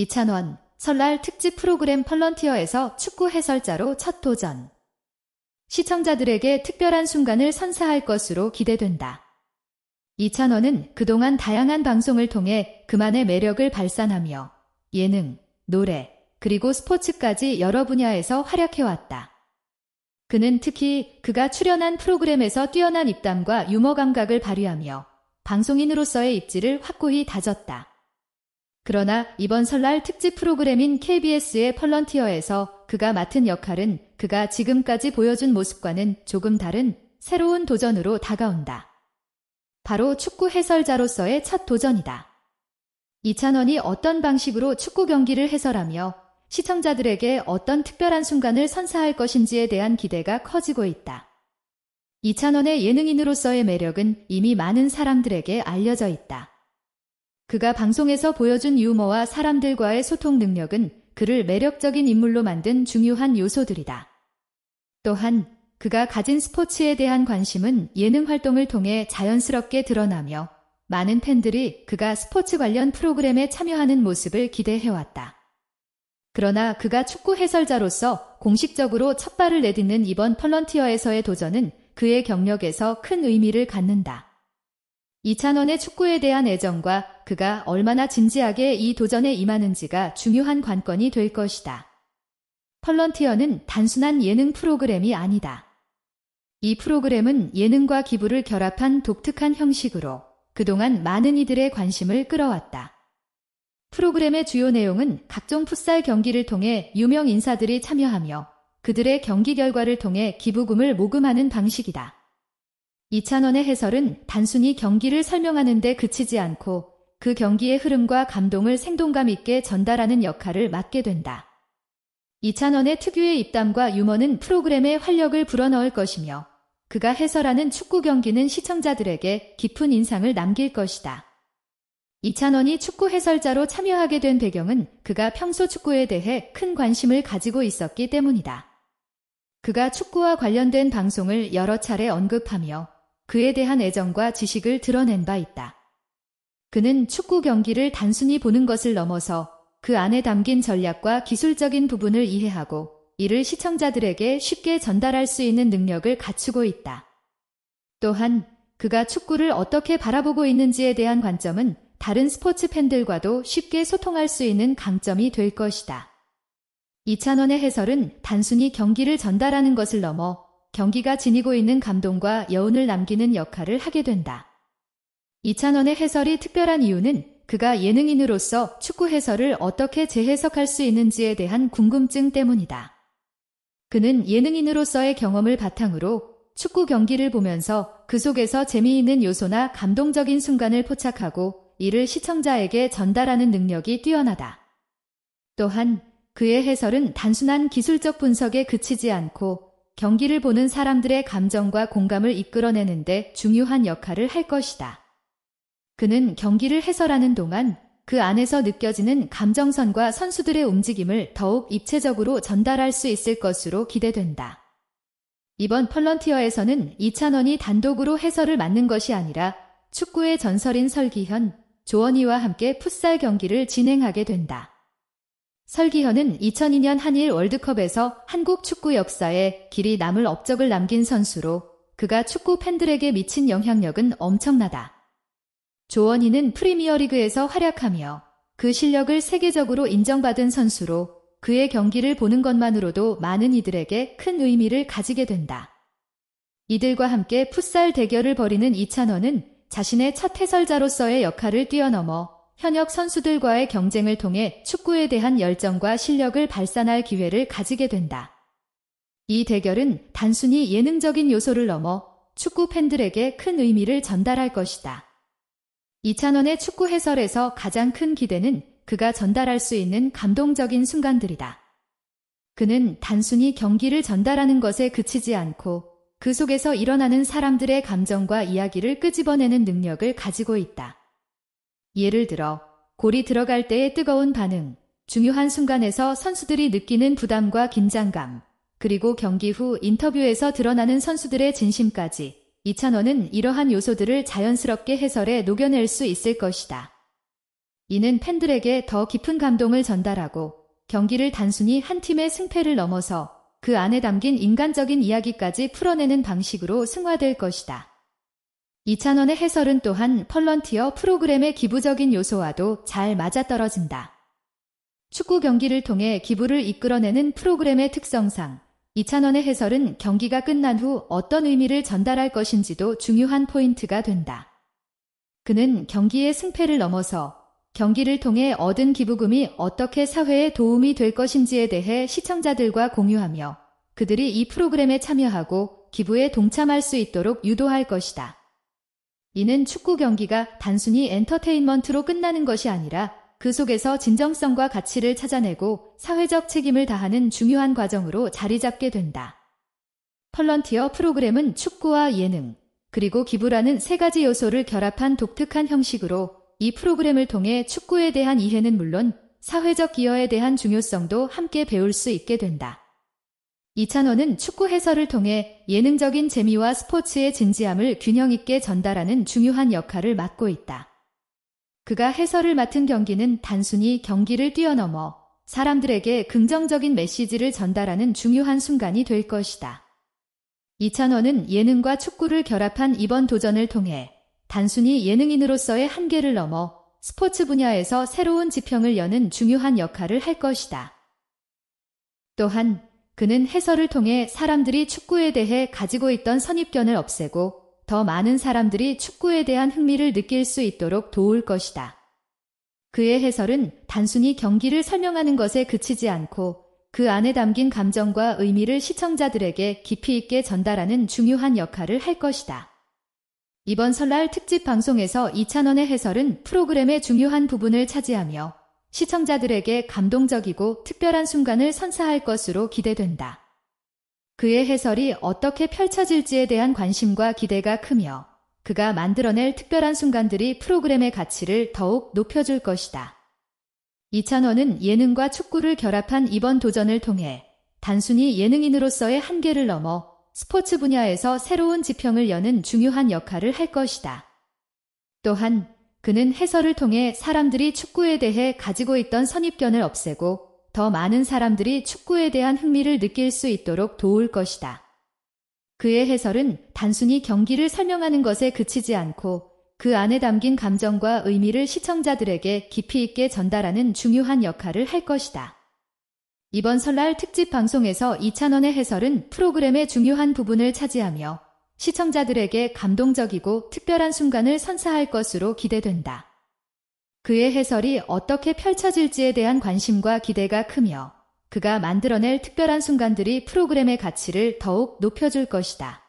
이찬원, 설날 특집 프로그램 펄런티어에서 축구 해설자로 첫 도전. 시청자들에게 특별한 순간을 선사할 것으로 기대된다. 이찬원은 그동안 다양한 방송을 통해 그만의 매력을 발산하며 예능, 노래, 그리고 스포츠까지 여러 분야에서 활약해왔다. 그는 특히 그가 출연한 프로그램에서 뛰어난 입담과 유머 감각을 발휘하며 방송인으로서의 입지를 확고히 다졌다. 그러나 이번 설날 특집 프로그램인 KBS의 펄런티어에서 그가 맡은 역할은 그가 지금까지 보여준 모습과는 조금 다른 새로운 도전으로 다가온다. 바로 축구 해설자로서의 첫 도전이다. 이찬원이 어떤 방식으로 축구 경기를 해설하며 시청자들에게 어떤 특별한 순간을 선사할 것인지에 대한 기대가 커지고 있다. 이찬원의 예능인으로서의 매력은 이미 많은 사람들에게 알려져 있다. 그가 방송에서 보여준 유머와 사람들과의 소통 능력은 그를 매력적인 인물로 만든 중요한 요소들이다. 또한 그가 가진 스포츠에 대한 관심은 예능 활동을 통해 자연스럽게 드러나며 많은 팬들이 그가 스포츠 관련 프로그램에 참여하는 모습을 기대해왔다. 그러나 그가 축구 해설자로서 공식적으로 첫 발을 내딛는 이번 펄런티어에서의 도전은 그의 경력에서 큰 의미를 갖는다. 이찬원의 축구에 대한 애정과 그가 얼마나 진지하게 이 도전에 임하는지가 중요한 관건이 될 것이다. 펄런티어는 단순한 예능 프로그램이 아니다. 이 프로그램은 예능과 기부를 결합한 독특한 형식으로 그동안 많은 이들의 관심을 끌어왔다. 프로그램의 주요 내용은 각종 풋살 경기를 통해 유명 인사들이 참여하며 그들의 경기 결과를 통해 기부금을 모금하는 방식이다. 이찬원의 해설은 단순히 경기를 설명하는 데 그치지 않고 그 경기의 흐름과 감동을 생동감 있게 전달하는 역할을 맡게 된다. 이찬원의 특유의 입담과 유머는 프로그램에 활력을 불어넣을 것이며 그가 해설하는 축구 경기는 시청자들에게 깊은 인상을 남길 것이다. 이찬원이 축구 해설자로 참여하게 된 배경은 그가 평소 축구에 대해 큰 관심을 가지고 있었기 때문이다. 그가 축구와 관련된 방송을 여러 차례 언급하며 그에 대한 애정과 지식을 드러낸 바 있다. 그는 축구 경기를 단순히 보는 것을 넘어서 그 안에 담긴 전략과 기술적인 부분을 이해하고 이를 시청자들에게 쉽게 전달할 수 있는 능력을 갖추고 있다. 또한 그가 축구를 어떻게 바라보고 있는지에 대한 관점은 다른 스포츠 팬들과도 쉽게 소통할 수 있는 강점이 될 것이다. 이찬원의 해설은 단순히 경기를 전달하는 것을 넘어 경기가 지니고 있는 감동과 여운을 남기는 역할을 하게 된다. 이찬원의 해설이 특별한 이유는 그가 예능인으로서 축구 해설을 어떻게 재해석할 수 있는지에 대한 궁금증 때문이다. 그는 예능인으로서의 경험을 바탕으로 축구 경기를 보면서 그 속에서 재미있는 요소나 감동적인 순간을 포착하고 이를 시청자에게 전달하는 능력이 뛰어나다. 또한 그의 해설은 단순한 기술적 분석에 그치지 않고 경기를 보는 사람들의 감정과 공감을 이끌어내는데 중요한 역할을 할 것이다. 그는 경기를 해설하는 동안 그 안에서 느껴지는 감정선과 선수들의 움직임을 더욱 입체적으로 전달할 수 있을 것으로 기대된다. 이번 펄런티어에서는 이찬원이 단독으로 해설을 맡는 것이 아니라 축구의 전설인 설기현, 조원희와 함께 풋살 경기를 진행하게 된다. 설기현은 2002년 한일 월드컵에서 한국 축구 역사에 길이 남을 업적을 남긴 선수로 그가 축구 팬들에게 미친 영향력은 엄청나다. 조원희는 프리미어리그에서 활약하며 그 실력을 세계적으로 인정받은 선수로 그의 경기를 보는 것만으로도 많은 이들에게 큰 의미를 가지게 된다. 이들과 함께 풋살 대결을 벌이는 이찬원은 자신의 첫 해설자로서의 역할을 뛰어넘어 현역 선수들과의 경쟁을 통해 축구에 대한 열정과 실력을 발산할 기회를 가지게 된다. 이 대결은 단순히 예능적인 요소를 넘어 축구 팬들에게 큰 의미를 전달할 것이다. 이찬원의 축구 해설에서 가장 큰 기대는 그가 전달할 수 있는 감동적인 순간들이다. 그는 단순히 경기를 전달하는 것에 그치지 않고 그 속에서 일어나는 사람들의 감정과 이야기를 끄집어내는 능력을 가지고 있다. 예를 들어 골이 들어갈 때의 뜨거운 반응, 중요한 순간에서 선수들이 느끼는 부담과 긴장감, 그리고 경기 후 인터뷰에서 드러나는 선수들의 진심까지 이찬원은 이러한 요소들을 자연스럽게 해설에 녹여낼 수 있을 것이다. 이는 팬들에게 더 깊은 감동을 전달하고 경기를 단순히 한 팀의 승패를 넘어서 그 안에 담긴 인간적인 이야기까지 풀어내는 방식으로 승화될 것이다. 이찬원의 해설은 또한 펄런티어 프로그램의 기부적인 요소와도 잘 맞아떨어진다. 축구 경기를 통해 기부를 이끌어내는 프로그램의 특성상 이찬원의 해설은 경기가 끝난 후 어떤 의미를 전달할 것인지도 중요한 포인트가 된다. 그는 경기의 승패를 넘어서 경기를 통해 얻은 기부금이 어떻게 사회에 도움이 될 것인지에 대해 시청자들과 공유하며 그들이 이 프로그램에 참여하고 기부에 동참할 수 있도록 유도할 것이다. 이는 축구 경기가 단순히 엔터테인먼트로 끝나는 것이 아니라 그 속에서 진정성과 가치를 찾아내고 사회적 책임을 다하는 중요한 과정으로 자리 잡게 된다. 펄런티어 프로그램은 축구와 예능, 그리고 기부라는 세 가지 요소를 결합한 독특한 형식으로 이 프로그램을 통해 축구에 대한 이해는 물론 사회적 기여에 대한 중요성도 함께 배울 수 있게 된다. 이찬원은 축구 해설을 통해 예능적인 재미와 스포츠의 진지함을 균형 있게 전달하는 중요한 역할을 맡고 있다. 그가 해설을 맡은 경기는 단순히 경기를 뛰어넘어 사람들에게 긍정적인 메시지를 전달하는 중요한 순간이 될 것이다. 이찬원은 예능과 축구를 결합한 이번 도전을 통해 단순히 예능인으로서의 한계를 넘어 스포츠 분야에서 새로운 지평을 여는 중요한 역할을 할 것이다. 또한 그는 해설을 통해 사람들이 축구에 대해 가지고 있던 선입견을 없애고 더 많은 사람들이 축구에 대한 흥미를 느낄 수 있도록 도울 것이다. 그의 해설은 단순히 경기를 설명하는 것에 그치지 않고 그 안에 담긴 감정과 의미를 시청자들에게 깊이 있게 전달하는 중요한 역할을 할 것이다. 이번 설날 특집 방송에서 이찬원의 해설은 프로그램의 중요한 부분을 차지하며 시청자들에게 감동적이고 특별한 순간을 선사할 것으로 기대된다. 그의 해설이 어떻게 펼쳐질지에 대한 관심과 기대가 크며 그가 만들어낼 특별한 순간들이 프로그램의 가치를 더욱 높여줄 것이다. 이찬원은 예능과 축구를 결합한 이번 도전을 통해 단순히 예능인으로서의 한계를 넘어 스포츠 분야에서 새로운 지평을 여는 중요한 역할을 할 것이다. 또한 그는 해설을 통해 사람들이 축구에 대해 가지고 있던 선입견을 없애고 더 많은 사람들이 축구에 대한 흥미를 느낄 수 있도록 도울 것이다. 그의 해설은 단순히 경기를 설명하는 것에 그치지 않고 그 안에 담긴 감정과 의미를 시청자들에게 깊이 있게 전달하는 중요한 역할을 할 것이다. 이번 설날 특집 방송에서 이찬원의 해설은 프로그램의 중요한 부분을 차지하며 시청자들에게 감동적이고 특별한 순간을 선사할 것으로 기대된다. 그의 해설이 어떻게 펼쳐질지에 대한 관심과 기대가 크며 그가 만들어낼 특별한 순간들이 프로그램의 가치를 더욱 높여줄 것이다.